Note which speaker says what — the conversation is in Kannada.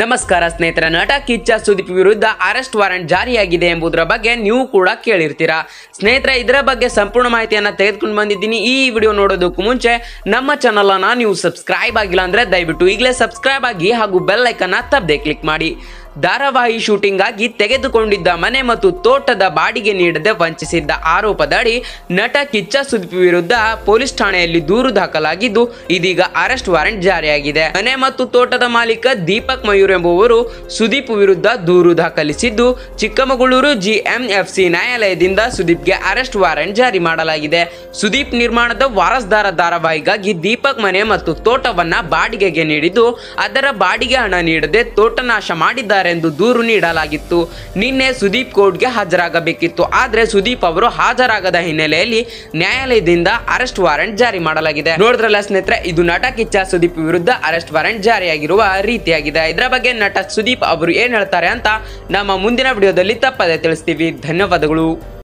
Speaker 1: ನಮಸ್ಕಾರ ಸ್ನೇಹಿತರ, ನಟ ಕಿಚ್ಚ ಸುದೀಪ್ ವಿರುದ್ಧ ಅರೆಸ್ಟ್ ವಾರೆಂಟ್ ಜಾರಿಯಾಗಿದೆ ಎಂಬುದರ ಬಗ್ಗೆ ನೀವು ಕೂಡ ಕೇಳಿರ್ತೀರಾ. ಸ್ನೇಹಿತರ, ಇದರ ಬಗ್ಗೆ ಸಂಪೂರ್ಣ ಮಾಹಿತಿಯನ್ನು ತೆಗೆದುಕೊಂಡು ಬಂದಿದ್ದೀನಿ. ಈ ವಿಡಿಯೋ ನೋಡೋದಕ್ಕೂ ಮುಂಚೆ ನಮ್ಮ ಚಾನಲನ್ನು ನೀವು ಸಬ್ಸ್ಕ್ರೈಬ್ ಆಗಿಲ್ಲ ಅಂದ್ರೆ ದಯವಿಟ್ಟು ಈಗಲೇ ಸಬ್ಸ್ಕ್ರೈಬ್ ಆಗಿ ಹಾಗೂ ಬೆಲ್ ಐಕನ್ನ ತಪ್ಪದೆ ಕ್ಲಿಕ್ ಮಾಡಿ. ಧಾರಾವಾಹಿ ಶೂಟಿಂಗ್ ಆಗಿ ತೆಗೆದುಕೊಂಡಿದ್ದ ಮನೆ ಮತ್ತು ತೋಟದ ಬಾಡಿಗೆ ನೀಡದೆ ವಂಚಿಸಿದ್ದ ಆರೋಪದಡಿ ನಟ ಕಿಚ್ಚ ಸುದೀಪ್ ವಿರುದ್ಧ ಪೊಲೀಸ್ ಠಾಣೆಯಲ್ಲಿ ದೂರು ದಾಖಲಾಗಿದ್ದು, ಇದೀಗ ಅರೆಸ್ಟ್ ವಾರೆಂಟ್ ಜಾರಿಯಾಗಿದೆ. ಮನೆ ಮತ್ತು ತೋಟದ ಮಾಲೀಕ ದೀಪಕ್ ಮಯೂರ್ ಎಂಬುವರು ಸುದೀಪ್ ವಿರುದ್ಧ ದೂರು ದಾಖಲಿಸಿದ್ದು, ಚಿಕ್ಕಮಗಳೂರು ಜಿಎಂಎಫ್ಸಿ ನ್ಯಾಯಾಲಯದಿಂದ ಸುದೀಪ್ಗೆ ಅರೆಸ್ಟ್ ವಾರೆಂಟ್ ಜಾರಿ ಮಾಡಲಾಗಿದೆ. ಸುದೀಪ್ ನಿರ್ಮಾಣದ ವಾರಸ್ದಾರ ಧಾರಾವಾಹಿಗಾಗಿ ದೀಪಕ್ ಮನೆ ಮತ್ತು ತೋಟವನ್ನ ಬಾಡಿಗೆಗೆ ನೀಡಿದ್ದು, ಅದರ ಬಾಡಿಗೆ ಹಣ ನೀಡದೆ ತೋಟ ನಾಶ ಮಾಡಿದ್ದಾರೆಂದು ದೂರು ನೀಡಲಾಗಿತ್ತು. ನಿನ್ನೆ ಸುದೀಪ್ ಕೋರ್ಟ್ಗೆ ಹಾಜರಾಗಬೇಕಿತ್ತು. ಆದರೆ ಸುದೀಪ್ ಅವರು ಹಾಜರಾಗದ ಹಿನ್ನೆಲೆಯಲ್ಲಿ ನ್ಯಾಯಾಲಯದಿಂದ ಅರೆಸ್ಟ್ ವಾರೆಂಟ್ ಜಾರಿ ಮಾಡಲಾಗಿದೆ. ನೋಡಿದ್ರಲ್ಲ ಸ್ನೇಹಿತರೆ, ಇದು ನಟ ಕಿಚ್ಚ ಸುದೀಪ್ ವಿರುದ್ಧ ಅರೆಸ್ಟ್ ವಾರೆಂಟ್ ಜಾರಿಯಾಗಿರುವ ರೀತಿಯಾಗಿದೆ. ಇದರ ಬಗ್ಗೆ ನಟ ಸುದೀಪ್ ಅವರು ಏನ್ ಹೇಳ್ತಾರೆ ಅಂತ ನಮ್ಮ ಮುಂದಿನ ವಿಡಿಯೋದಲ್ಲಿ ತಪ್ಪದೆ ತಿಳಿಸ್ತೀವಿ. ಧನ್ಯವಾದಗಳು.